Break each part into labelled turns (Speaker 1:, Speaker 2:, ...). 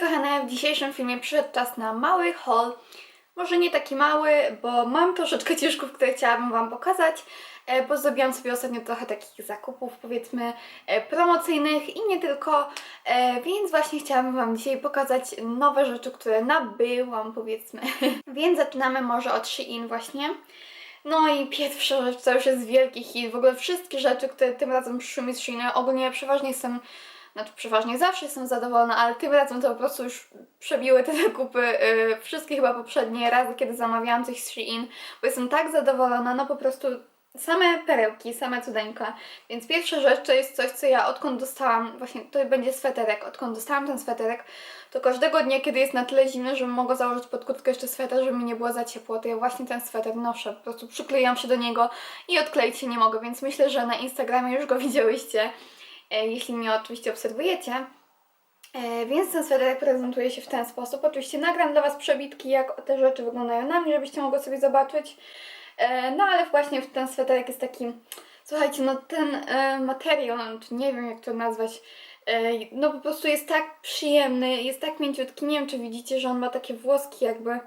Speaker 1: kochane, w dzisiejszym filmie przyszedł czas na mały haul. Może nie taki mały, bo mam troszeczkę ciężków, które chciałabym Wam pokazać, e, bo zrobiłam sobie ostatnio trochę takich zakupów, powiedzmy, e, promocyjnych i nie tylko, e, więc właśnie chciałabym Wam dzisiaj pokazać nowe rzeczy, które nabyłam, powiedzmy. więc zaczynamy może od Shein właśnie. No i pierwsza rzecz to już jest wielki hit. W ogóle wszystkie rzeczy, które tym razem przyszły mi z Shein, ogólnie przeważnie jestem znaczy przeważnie zawsze jestem zadowolona, ale tym razem to po prostu już przebiły te zakupy yy, wszystkie chyba poprzednie razy, kiedy zamawiałam coś z Shein, bo jestem tak zadowolona, no po prostu same perełki, same cudeńka. Więc pierwsza rzecz to jest coś, co ja odkąd dostałam, właśnie to będzie sweterek, odkąd dostałam ten sweterek, to każdego dnia, kiedy jest na tyle zimno, żebym mogła założyć pod kurtkę jeszcze sweter, żeby mi nie było za ciepło, to ja właśnie ten sweter noszę, po prostu przyklejam się do niego i odkleić się nie mogę, więc myślę, że na Instagramie już go widziałyście jeśli mnie oczywiście obserwujecie. E, Więc ten sweterek prezentuje się w ten sposób. Oczywiście nagram dla Was przebitki, jak te rzeczy wyglądają na mnie, żebyście mogli sobie zobaczyć. E, No ale właśnie ten sweterek jest taki, słuchajcie, no ten e, materiał, nie wiem jak to nazwać, e, no po prostu jest tak przyjemny, jest tak mięciutki. Nie wiem, czy widzicie, że on ma takie włoski jakby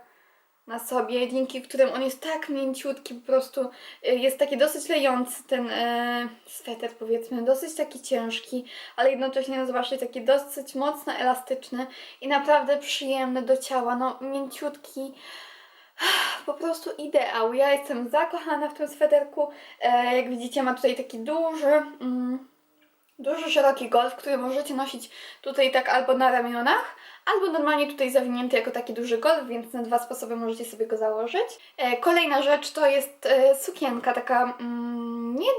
Speaker 1: na sobie, dzięki którym on jest tak mięciutki, po prostu y, jest taki dosyć lejący ten e, sweter powiedzmy, dosyć taki ciężki, ale jednocześnie no, zobaczcie, taki dosyć mocno elastyczny i naprawdę przyjemny do ciała, no mięciutki, po prostu ideał. Ja jestem zakochana w tym sweterku, e, jak widzicie ma tutaj taki duży, mm, duży szeroki golf, który możecie nosić tutaj tak albo na ramionach, albo normalnie tutaj zawinięty jako taki duży golf, więc na dwa sposoby możecie sobie go założyć. E, kolejna rzecz to jest e, sukienka taka mm, nie,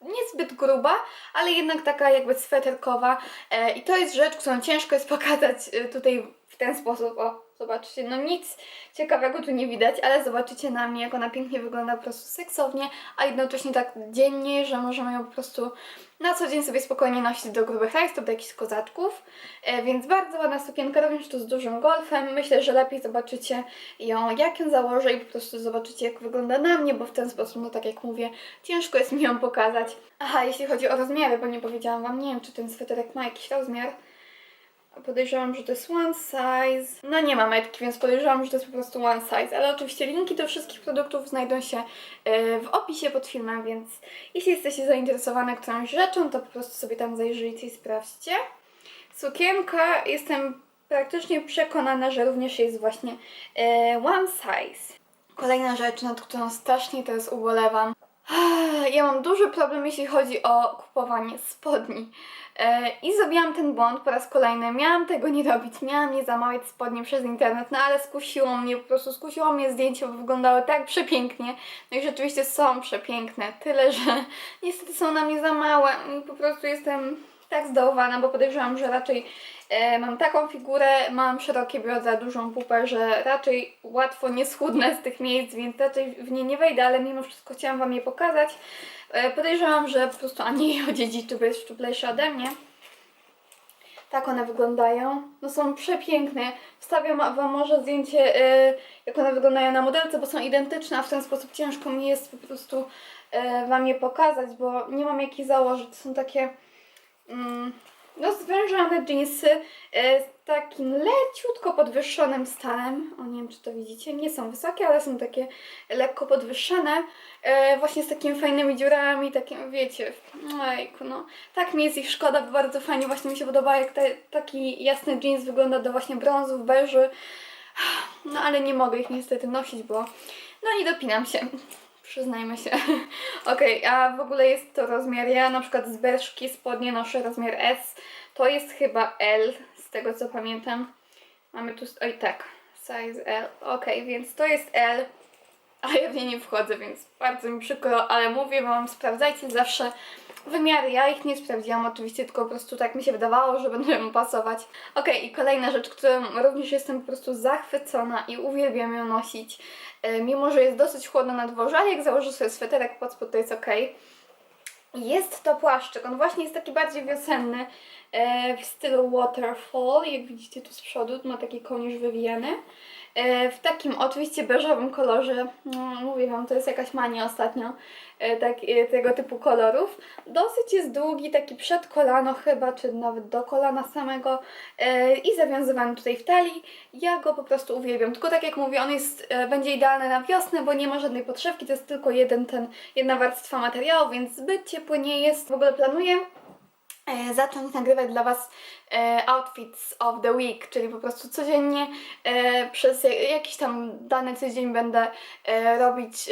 Speaker 1: niezbyt gruba, ale jednak taka jakby sweterkowa e, i to jest rzecz, którą ciężko jest pokazać tutaj w ten sposób, o zobaczcie, no nic ciekawego tu nie widać, ale zobaczycie na mnie, jak ona pięknie wygląda, po prostu seksownie, a jednocześnie tak dziennie, że możemy ją po prostu na co dzień sobie spokojnie nosić do grubych rajstop, do jakichś kozaczków, e, więc bardzo ładna sukienka, również tu z dużym golfem, myślę, że lepiej zobaczycie ją, jak ją założę i po prostu zobaczycie, jak wygląda na mnie, bo w ten sposób, no tak jak mówię, ciężko jest mi ją pokazać. Aha, jeśli chodzi o rozmiary, bo nie powiedziałam Wam, nie wiem, czy ten sweterek ma jakiś rozmiar, Podejrzewam, że to jest one size. No nie ma metki, więc podejrzewam, że to jest po prostu one size. Ale oczywiście linki do wszystkich produktów znajdą się e, w opisie pod filmem, więc jeśli jesteście zainteresowane którąś rzeczą, to po prostu sobie tam zajrzyjcie i sprawdźcie. Sukienka jestem praktycznie przekonana, że również jest właśnie e, one size. Kolejna rzecz, nad którą strasznie teraz ubolewam. Ja mam duży problem, jeśli chodzi o kupowanie spodni. E, I zrobiłam ten błąd po raz kolejny. Miałam tego nie robić, miałam nie zamawiać spodni przez internet, no ale skusiło mnie, po prostu skusiło mnie zdjęcie, bo wyglądały tak przepięknie. No i rzeczywiście są przepiękne, tyle że niestety są na mnie za małe. I Po prostu jestem tak zdołowana, bo podejrzewam, że raczej mam taką figurę, mam szerokie biodra, dużą pupę, że raczej łatwo nie schudnę z tych miejsc, więc raczej w nie nie wejdę, ale mimo wszystko chciałam Wam je pokazać. E, podejrzewam, że po prostu ani jej odziedziczy, bo jest szczuplejsza ode mnie. Tak one wyglądają. No są przepiękne. Wstawiam Wam może zdjęcie, e, jak one wyglądają na modelce, bo są identyczne, a w ten sposób ciężko mi jest po prostu e, Wam je pokazać, bo nie mam jak ich założyć. Są takie mm, no zwężone jeansy e, z takim leciutko podwyższonym stanem. O nie wiem, czy to widzicie. Nie są wysokie, ale są takie lekko podwyższone. E, właśnie z takimi fajnymi dziurami, takim, wiecie, ojku, no. Tak mi jest ich szkoda, bo bardzo fajnie właśnie mi się podoba, jak te, taki jasny jeans wygląda do właśnie brązów, beży. No ale nie mogę ich niestety nosić, bo no nie dopinam się. Przyznajmy się. Okej, a w ogóle jest to rozmiar. Ja na przykład z Berszki spodnie noszę rozmiar S. To jest chyba L, z tego co pamiętam. Mamy tu, oj tak, size L. Okej, więc to jest L, a ja w nie nie wchodzę, więc bardzo mi przykro, ale mówię Wam, sprawdzajcie zawsze wymiary. Ja ich nie sprawdziłam oczywiście, tylko po prostu tak mi się wydawało, że będą ją pasować. Okej, i kolejna rzecz, którą również jestem po prostu zachwycona i uwielbiam ją nosić. E, mimo, że jest dosyć chłodno na dworze, ale jak założę sobie sweterek pod spód, to jest ok. Jest to płaszczyk, on właśnie jest taki bardziej wiosenny. e, w stylu waterfall, jak widzicie tu z przodu, ma taki kołnierz wywijany. E, w takim oczywiście beżowym kolorze, no, mówię Wam, to jest jakaś mania ostatnio e, tak, e, tego typu kolorów. Dosyć jest długi, taki przed kolano chyba, czy nawet do kolana samego i zawiązywany tutaj w talii. Ja go po prostu uwielbiam, tylko tak jak mówię, on jest, będzie idealny na wiosnę, bo nie ma żadnej podszewki, to jest tylko jeden ten, jedna warstwa materiału, więc zbyt ciepły nie jest. W ogóle planuję zacząć nagrywać dla Was e, outfits of the week, czyli po prostu codziennie e, przez ja- jakiś tam dany tydzień będę e, robić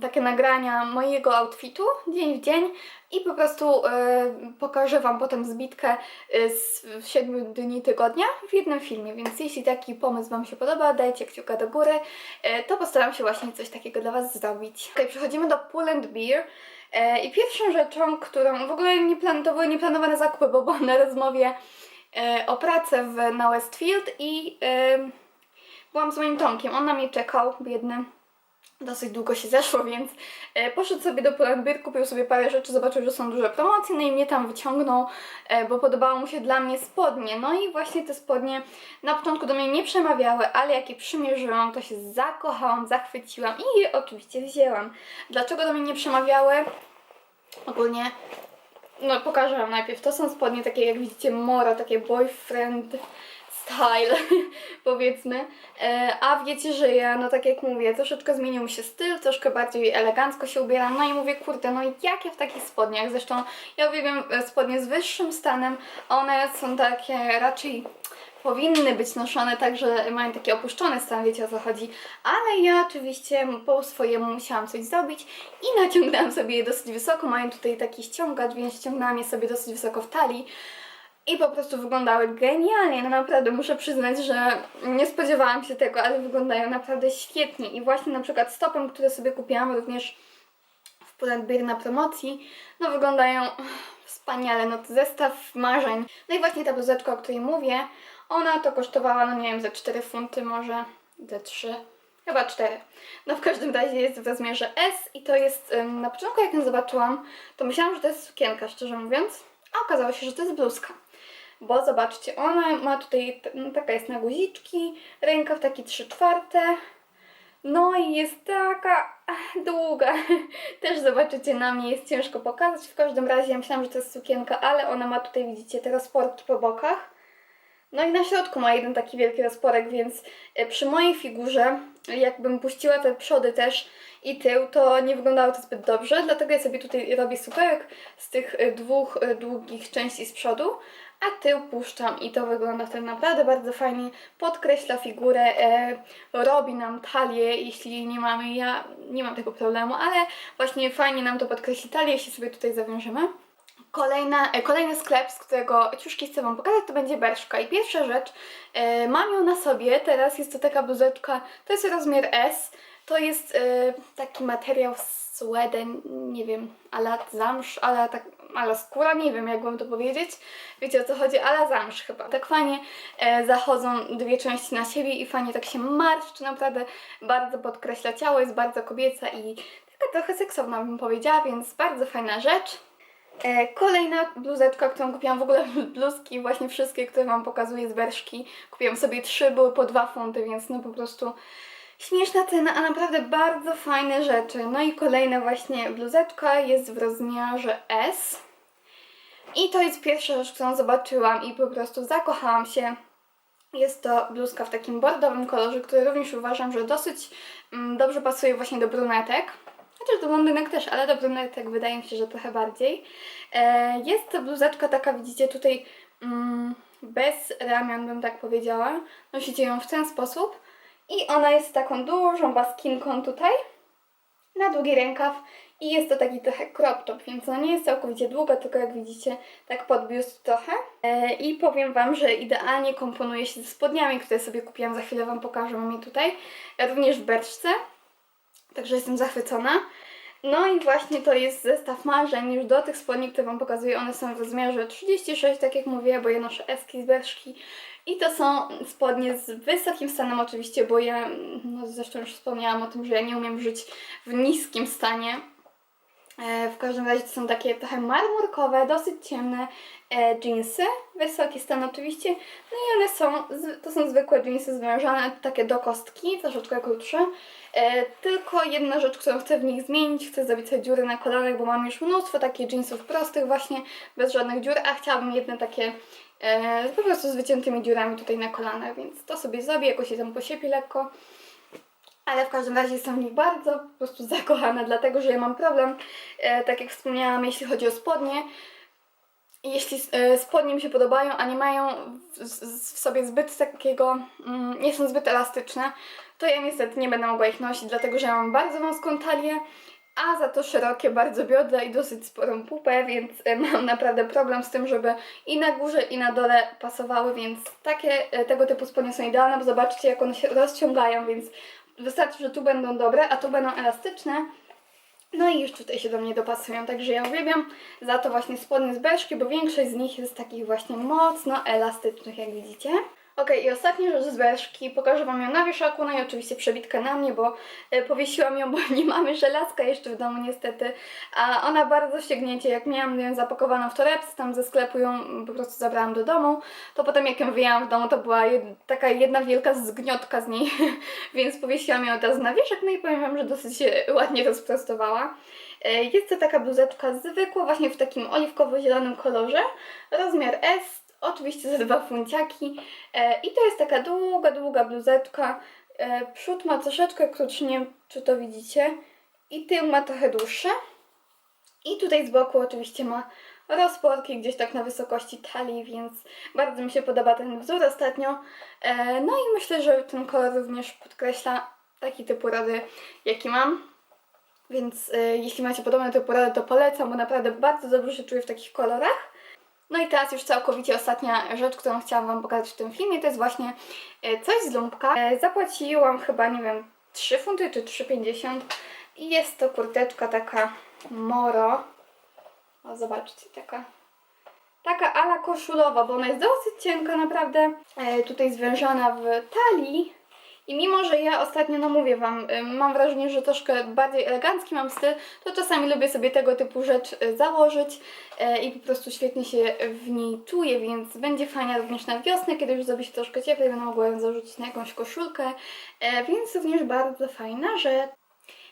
Speaker 1: takie nagrania mojego outfitu dzień w dzień i po prostu e, pokażę Wam potem zbitkę e, z 7 dni tygodnia w jednym filmie, więc jeśli taki pomysł Wam się podoba, dajcie kciuka do góry, e, to postaram się właśnie coś takiego dla Was zrobić. Ok, przechodzimy do Pull and Beer. I pierwszą rzeczą, którą w ogóle nie plan, to były nieplanowane zakupy, bo byłam na rozmowie o pracę w, na Westfield i byłam z moim Tomkiem. On na mnie czekał, biedny. Dosyć długo się zeszło, więc e, poszedł sobie do Pull&Bear, kupił sobie parę rzeczy, zobaczył, że są duże promocje, no i mnie tam wyciągnął, e, bo podobało mu się dla mnie spodnie. No i właśnie te spodnie na początku do mnie nie przemawiały, ale jak je przymierzyłam, to się zakochałam, zachwyciłam i je oczywiście wzięłam. Dlaczego do mnie nie przemawiały? Ogólnie, no pokażę Wam najpierw. To są spodnie takie, jak widzicie, moro, takie boyfriend style, powiedzmy. E, a wiecie, że ja, no tak jak mówię, troszeczkę zmienił mi się styl, troszkę bardziej elegancko się ubieram. No i mówię, kurde, no jak ja w takich spodniach? Zresztą ja uwielbiam e, spodnie z wyższym stanem. One są takie raczej powinny być noszone tak, że mają taki opuszczony stan, wiecie o co chodzi. Ale ja oczywiście po swojemu musiałam coś zrobić i naciągnęłam sobie je dosyć wysoko. Mają tutaj taki ściągacz, więc ściągnęłam je sobie dosyć wysoko w talii. I po prostu wyglądały genialnie. No naprawdę muszę przyznać, że nie spodziewałam się tego, ale wyglądają naprawdę świetnie. I właśnie na przykład stopem, które sobie kupiłam również w Pull&Bear na promocji, no wyglądają wspaniale. No to zestaw marzeń. No i właśnie ta bluzeczka, o której mówię, ona to kosztowała, no nie wiem, ze 4 funty może, ze 3. Chyba 4. No w każdym razie jest w rozmiarze S i to jest, na początku jak ją zobaczyłam, to myślałam, że to jest sukienka, szczerze mówiąc, a okazało się, że to jest bluzka. Bo zobaczcie, ona ma tutaj, no, taka jest na guziczki, rękaw taki 3 czwarte, no i jest taka długa. Też zobaczycie na mnie, jest ciężko pokazać. W każdym razie ja myślałam, że to jest sukienka, ale ona ma tutaj, widzicie, te rozporki po bokach. No i na środku ma jeden taki wielki rozporek, więc e, przy mojej figurze, jakbym puściła te przody też i tył, to nie wyglądało to zbyt dobrze, dlatego ja sobie tutaj robię supełek z tych e, dwóch e, długich części z przodu, a tył puszczam i to wygląda wtedy naprawdę bardzo fajnie, podkreśla figurę, e, robi nam talię, jeśli nie mamy, ja nie mam tego problemu, ale właśnie fajnie nam to podkreśli talię, jeśli sobie tutaj zawiążemy. Kolejna, e, kolejny sklep, z którego ciuszki chcę Wam pokazać, to będzie Berszka. I pierwsza rzecz, e, mam ją na sobie, teraz jest to taka bluzeczka, to jest rozmiar S, to jest e, taki materiał z sueden, nie wiem, ale zamsz, ale tak, ale skóra, nie wiem jak Wam to powiedzieć, wiecie o co chodzi, ale zamsz chyba. Tak fajnie zachodzą dwie części na siebie i fajnie tak się marszczy, naprawdę bardzo podkreśla ciało, jest bardzo kobieca i taka trochę seksowna bym powiedziała, więc bardzo fajna rzecz. E, Kolejna bluzeczka, którą kupiłam w ogóle bluzki, właśnie wszystkie, które Wam pokazuję z Berszki. Kupiłam sobie trzy, były po dwa funty, więc no po prostu śmieszna cena, a naprawdę bardzo fajne rzeczy. No i kolejna właśnie bluzeczka jest w rozmiarze S. I to jest pierwsza rzecz, którą zobaczyłam i po prostu zakochałam się. Jest to bluzka w takim bordowym kolorze, który również uważam, że dosyć mm, dobrze pasuje właśnie do brunetek. Chociaż do blondynek też, ale do brunetek wydaje mi się, że trochę bardziej. E, jest to bluzeczka taka, widzicie tutaj mm, bez ramion, bym tak powiedziała. Nosicie ją w ten sposób. I ona jest taką dużą baskinką tutaj, na długi rękaw. I jest to taki trochę crop top, więc ona nie jest całkowicie długa, tylko jak widzicie, tak pod biust trochę. E, I powiem Wam, że idealnie komponuje się ze spodniami, które sobie kupiłam. Za chwilę Wam pokażę, mam je tutaj. Również w berczce. Także jestem zachwycona. No i właśnie to jest zestaw marzeń już do tych spodni, które Wam pokazuję. One są w rozmiarze 36, tak jak mówię, bo ja noszę eski z Berszki. I to są spodnie z wysokim stanem oczywiście, bo ja, no zresztą już wspomniałam o tym, że ja nie umiem żyć w niskim stanie. E, W każdym razie to są takie trochę marmurkowe, dosyć ciemne e, jeansy, wysoki stan oczywiście, no i one są, to są zwykłe jeansy zwężane, takie do kostki, troszeczkę krótsze. E, tylko jedna rzecz, którą chcę w nich zmienić, chcę zrobić sobie dziury na kolanach, bo mam już mnóstwo takich jeansów prostych właśnie, bez żadnych dziur, a chciałabym jedne takie e, po prostu z wyciętymi dziurami tutaj na kolanach, więc to sobie zrobię, jakoś je tam posiepię lekko. Ale w każdym razie jestem w nich bardzo po prostu zakochana, dlatego że ja mam problem, e, tak jak wspomniałam, jeśli chodzi o spodnie. Jeśli e, spodnie mi się podobają, a nie mają w, sobie zbyt takiego, mm, nie są zbyt elastyczne, to ja niestety nie będę mogła ich nosić, dlatego że ja mam bardzo wąską talię, a za to szerokie bardzo biodra i dosyć sporą pupę, więc e, mam naprawdę problem z tym, żeby i na górze, i na dole pasowały, więc takie e, tego typu spodnie są idealne, bo zobaczcie jak one się rozciągają, więc wystarczy, że tu będą dobre, a tu będą elastyczne. No i już tutaj się do mnie dopasują, także ja uwielbiam za to właśnie spodnie z Berszki, bo większość z nich jest takich właśnie mocno elastycznych, jak widzicie. Okej, i ostatnia rzecz z Berszki, pokażę Wam ją na wieszaku, no i oczywiście przebitkę na mnie, bo e, powiesiłam ją, bo nie mamy żelazka jeszcze w domu niestety, a ona bardzo się gniecie, jak miałam ją zapakowaną w torebce, tam ze sklepu ją po prostu zabrałam do domu, to potem jak ją wyjęłam w domu, to była jed taka jedna wielka zgniotka z niej, więc powiesiłam ją teraz na wieszak, no i powiem Wam, że dosyć ładnie rozprostowała. E, Jest to taka bluzeczka zwykła, właśnie w takim oliwkowo-zielonym kolorze, rozmiar S, oczywiście za dwa funciaki e, i to jest taka długa, długa bluzeczka. E, Przód ma troszeczkę krótszy, nie wiem czy to widzicie, i tył ma trochę dłuższy. I tutaj z boku oczywiście ma rozporki gdzieś tak na wysokości talii, więc bardzo mi się podoba ten wzór ostatnio. E, No i myślę, że ten kolor również podkreśla taki typ urody, jaki mam. Więc jeśli macie podobne typy urody, to polecam, bo naprawdę bardzo dobrze się czuję w takich kolorach. No i teraz już całkowicie ostatnia rzecz, którą chciałam Wam pokazać w tym filmie, to jest właśnie e, coś z lumpka. E, Zapłaciłam chyba, nie wiem, 3 funty czy 3,50 i jest to kurteczka taka moro. O, zobaczcie, taka taka ala koszulowa, bo ona jest dosyć cienka naprawdę, e, tutaj zwężona w talii. I mimo, że ja ostatnio, no mówię Wam, e, mam wrażenie, że troszkę bardziej elegancki mam styl, to czasami lubię sobie tego typu rzecz e, założyć e, i po prostu świetnie się w niej czuję, więc będzie fajna również na wiosnę, kiedy już zrobi się troszkę cieplej, będę mogła ją zarzucić na jakąś koszulkę, więc również bardzo fajna rzecz.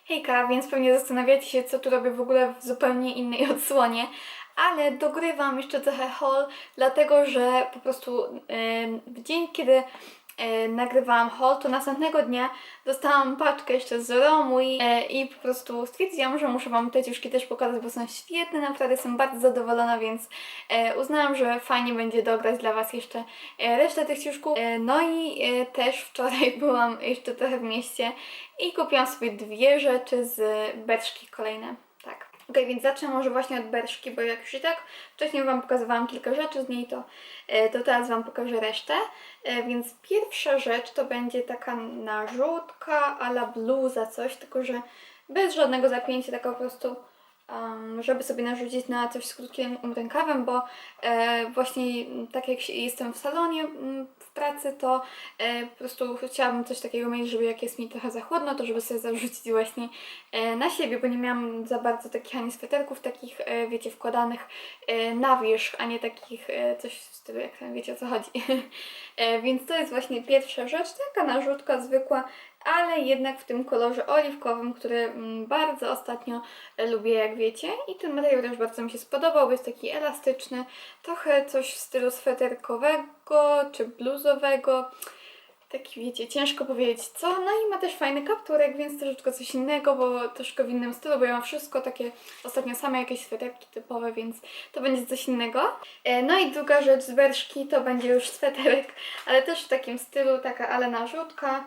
Speaker 1: Hejka, więc pewnie zastanawiacie się, co tu robię w ogóle w zupełnie innej odsłonie, ale dogrywam jeszcze trochę haul, dlatego że po prostu w dzień, kiedy e, nagrywałam haul, to następnego dnia dostałam paczkę jeszcze z Romu i, e, i po prostu stwierdziłam, że muszę Wam te ciuszki też pokazać, bo są świetne, naprawdę jestem bardzo zadowolona, więc e, uznałam, że fajnie będzie dograć dla Was jeszcze resztę tych ciuszków. No i też wczoraj byłam jeszcze trochę w mieście i kupiłam sobie dwie rzeczy z beczki kolejne. Okej, więc zacznę może właśnie od berszki, bo jak już i tak wcześniej Wam pokazywałam kilka rzeczy z niej, to, e, to teraz Wam pokażę resztę. E, Więc pierwsza rzecz to będzie taka narzutka ala bluza, coś, tylko że bez żadnego zapięcia, taka po prostu żeby sobie narzucić na coś z krótkim rękawem, bo e, właśnie tak jak jestem w salonie m, w pracy, to e, po prostu chciałabym coś takiego mieć, żeby jak jest mi trochę za chłodno, to żeby sobie zarzucić właśnie e, na siebie, bo nie miałam za bardzo takich ani sweterków takich, wiecie, wkładanych na wierzch, a nie takich coś w stylu, jak tam wiecie o co chodzi. więc to jest właśnie pierwsza rzecz, taka narzutka zwykła, ale jednak w tym kolorze oliwkowym, który mm, bardzo ostatnio e, lubię, jak wiecie. I ten materiał też bardzo mi się spodobał, bo jest taki elastyczny, trochę coś w stylu sweterkowego czy bluzowego. Taki wiecie, ciężko powiedzieć co. No i ma też fajny kapturek, więc troszeczkę coś innego, bo troszkę w innym stylu, bo ja mam wszystko takie ostatnio same jakieś sweterki typowe, więc to będzie coś innego. E, No i druga rzecz z berszki to będzie już sweterek, ale też w takim stylu, taka ale narzutka.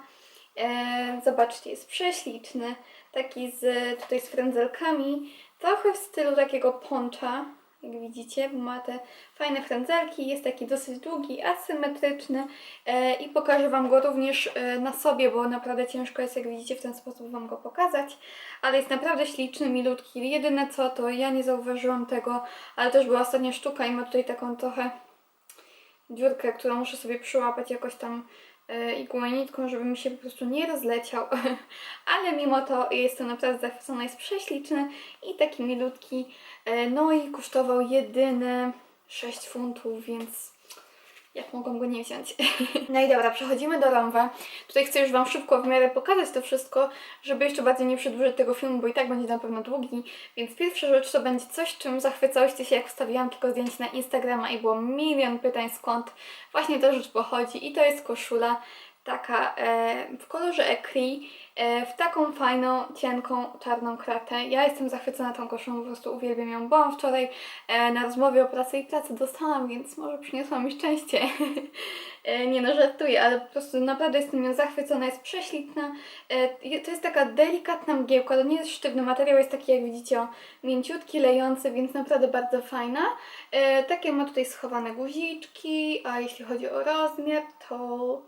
Speaker 1: E, zobaczcie, jest prześliczny, taki z tutaj z frędzelkami, trochę w stylu takiego poncza, jak widzicie, bo ma te fajne frędzelki, jest taki dosyć długi, asymetryczny e, i pokażę Wam go również e, na sobie, bo naprawdę ciężko jest, jak widzicie, w ten sposób Wam go pokazać, ale jest naprawdę śliczny, milutki. Jedyne co, to ja nie zauważyłam tego, ale też była ostatnia sztuka i ma tutaj taką trochę dziurkę, którą muszę sobie przyłapać jakoś tam igłą i nitką, żeby mi się po prostu nie rozleciał. Ale mimo to jestem naprawdę zachwycona, jest prześliczny i taki milutki. E, No i kosztował jedyne 6 funtów, więc jak mogłam go nie wziąć? No i dobra, przechodzimy do Romwe. Tutaj chcę już Wam szybko w miarę pokazać to wszystko, żeby jeszcze bardziej nie przedłużyć tego filmu, bo i tak będzie na pewno długi. Więc pierwsza rzecz to będzie coś, czym zachwycałyście się, jak wstawiłam tylko zdjęcie na Instagrama i było milion pytań skąd właśnie ta rzecz pochodzi. I to jest koszula taka e, w kolorze ecri, e, w taką fajną, cienką, czarną kratę. Ja jestem zachwycona tą koszulą, po prostu uwielbiam ją. Byłam wczoraj e, na rozmowie o pracy i pracy dostałam, więc może przyniosła mi szczęście. Nie no, żartuję, ale po prostu naprawdę jestem nią zachwycona, jest prześliczna. E, to jest taka delikatna mgiełka, to nie jest sztywny materiał, jest taki jak widzicie, mięciutki, lejący, więc naprawdę bardzo fajna. Takie ma tutaj schowane guziczki, a jeśli chodzi o rozmiar, to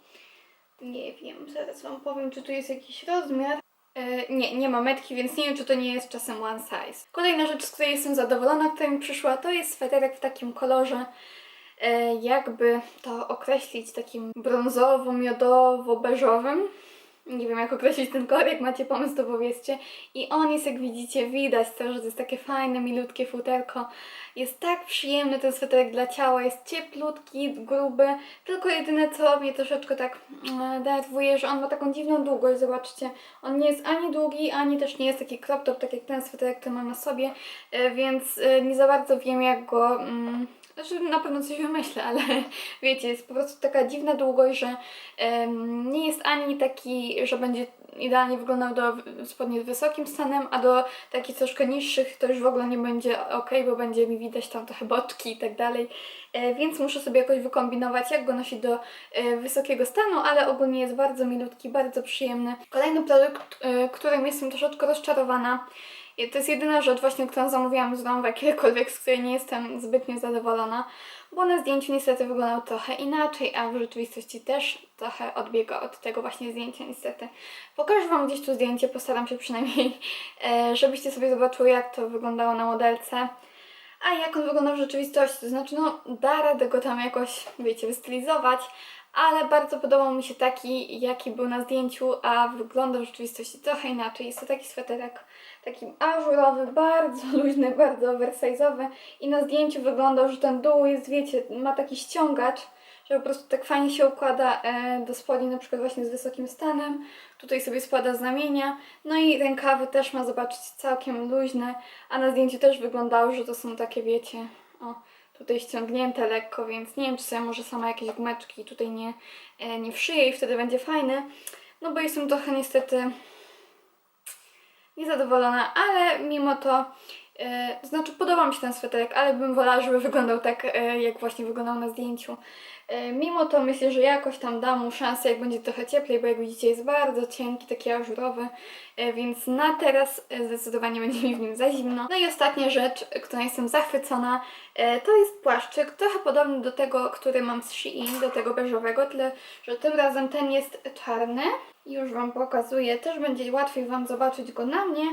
Speaker 1: nie wiem, zaraz Wam powiem, czy tu jest jakiś rozmiar. E, nie, nie ma metki, więc nie wiem, czy to nie jest czasem one size. Kolejna rzecz, z której jestem zadowolona, która mi przyszła, to jest sweterek w takim kolorze, e, jakby to określić, takim brązowo-miodowo-beżowym. Nie wiem, jak określić ten kolor, jak macie pomysł, to powiedzcie. I on jest, jak widzicie, widać to, że to jest takie fajne, milutkie futerko. Jest tak przyjemny ten sweterek dla ciała, jest cieplutki, gruby. Tylko jedyne, co mnie troszeczkę tak mm, denerwuje, że on ma taką dziwną długość, zobaczcie. On nie jest ani długi, ani też nie jest taki crop top, tak jak ten sweterek, który mam na sobie, e, więc e, nie za bardzo wiem, jak go... Mm, znaczy na pewno coś wymyślę, ale wiecie, jest po prostu taka dziwna długość, że nie jest ani taki, że będzie idealnie wyglądał do spodni z wysokim stanem, a do takich troszkę niższych to już w ogóle nie będzie ok, bo będzie mi widać tam trochę boczki i tak dalej. E, więc muszę sobie jakoś wykombinować, jak go nosić do e, wysokiego stanu, ale ogólnie jest bardzo milutki, bardzo przyjemny. Kolejny produkt, e, którym jestem troszeczkę rozczarowana, i to jest jedyna rzecz właśnie, którą zamówiłam z Wam kiedykolwiek, z której nie jestem zbytnio zadowolona, bo na zdjęciu niestety wyglądał trochę inaczej, a w rzeczywistości też trochę odbiega od tego właśnie zdjęcia niestety. Pokażę Wam gdzieś tu zdjęcie, postaram się przynajmniej, e, żebyście sobie zobaczyły jak to wyglądało na modelce. A jak on wygląda w rzeczywistości, to znaczy no da radę go tam jakoś, wiecie, wystylizować, ale bardzo podobał mi się taki, jaki był na zdjęciu, a wygląda w rzeczywistości trochę inaczej. Jest to taki sweterek taki ażurowy, bardzo luźny, bardzo oversize'owy i na zdjęciu wyglądał, że ten dół jest, wiecie, ma taki ściągacz, że po prostu tak fajnie się układa e, do spodni, na przykład właśnie z wysokim stanem. Tutaj sobie składa znamienia. No i rękawy też ma, zobaczyć, całkiem luźne, a na zdjęciu też wyglądało, że to są takie, wiecie, o, tutaj ściągnięte lekko, więc nie wiem, czy sobie może sama jakieś gumeczki tutaj nie, e, nie wszyję i wtedy będzie fajny. No bo jestem trochę niestety niezadowolona, ale mimo to, e, znaczy podoba mi się ten sweterek, ale bym wolała, żeby wyglądał tak, e, jak właśnie wyglądał na zdjęciu. E, mimo to myślę, że jakoś tam dam mu szansę, jak będzie trochę cieplej, bo jak widzicie jest bardzo cienki, taki ażurowy, e, więc na teraz e, zdecydowanie będzie mi w nim za zimno. No i ostatnia rzecz, którą jestem zachwycona, to jest płaszczyk, trochę podobny do tego, który mam z Shein, do tego beżowego, tyle, że tym razem ten jest czarny. Już Wam pokazuję, też będzie łatwiej Wam zobaczyć go na mnie,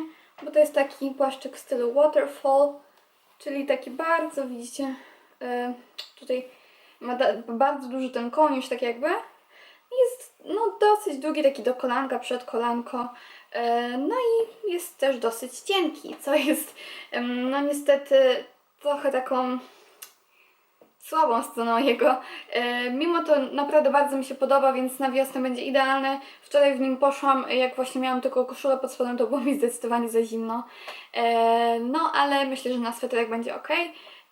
Speaker 1: bo to jest taki płaszczyk w stylu waterfall, czyli taki bardzo, widzicie, tutaj ma bardzo duży ten koniusz, tak jakby. Jest no dosyć długi, taki do kolanka, przed kolanko. E, no i jest też dosyć cienki, co jest no niestety trochę taką słabą stroną jego. E, mimo to naprawdę bardzo mi się podoba, więc na wiosnę będzie idealny. Wczoraj w nim poszłam, jak właśnie miałam tylko koszulę pod spodem, to było mi zdecydowanie za zimno. E, no, ale myślę, że na sweterek będzie ok.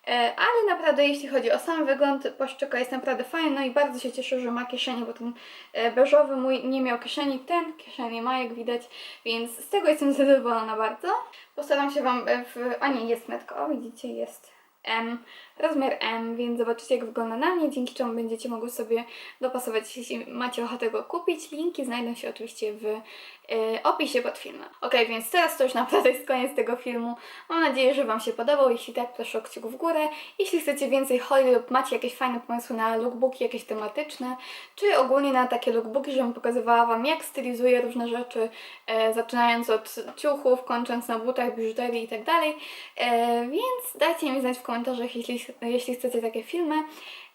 Speaker 1: E, ale naprawdę jeśli chodzi o sam wygląd płaszczyka jest naprawdę fajny, no i bardzo się cieszę, że ma kieszenie, bo ten e, beżowy mój nie miał kieszeni, ten kieszenie ma jak widać, więc z tego jestem zadowolona bardzo. Postaram się Wam e, w... a nie, jest metka, o widzicie, jest M, rozmiar M, więc zobaczycie jak wygląda na mnie, dzięki czemu będziecie mogły sobie dopasować, jeśli macie ochotę go kupić. Linki znajdą się oczywiście w e, opisie pod filmem. Ok, więc teraz to już naprawdę jest koniec tego filmu. Mam nadzieję, że Wam się podobał. Jeśli tak, proszę o kciuk w górę. Jeśli chcecie więcej holi lub macie jakieś fajne pomysły na lookbooki, jakieś tematyczne, czy ogólnie na takie lookbooki, żebym pokazywała Wam, jak stylizuję różne rzeczy, e, zaczynając od ciuchów, kończąc na butach, biżuterii i tak dalej. E, więc dajcie mi znać w komentarzach, jeśli, jeśli chcecie takie filmy.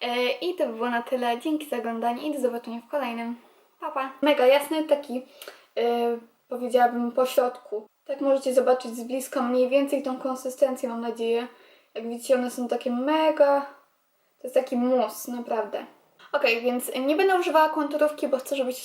Speaker 1: E, I to by było na tyle. Dzięki za oglądanie i do zobaczenia w kolejnym. Papa. Mega jasny, taki yy, powiedziałabym po środku. Tak możecie zobaczyć z bliska mniej więcej tą konsystencję, mam nadzieję. Jak widzicie, one są takie mega. To jest taki mus, naprawdę. Ok, więc nie będę używała konturówki, bo chcę, żebyście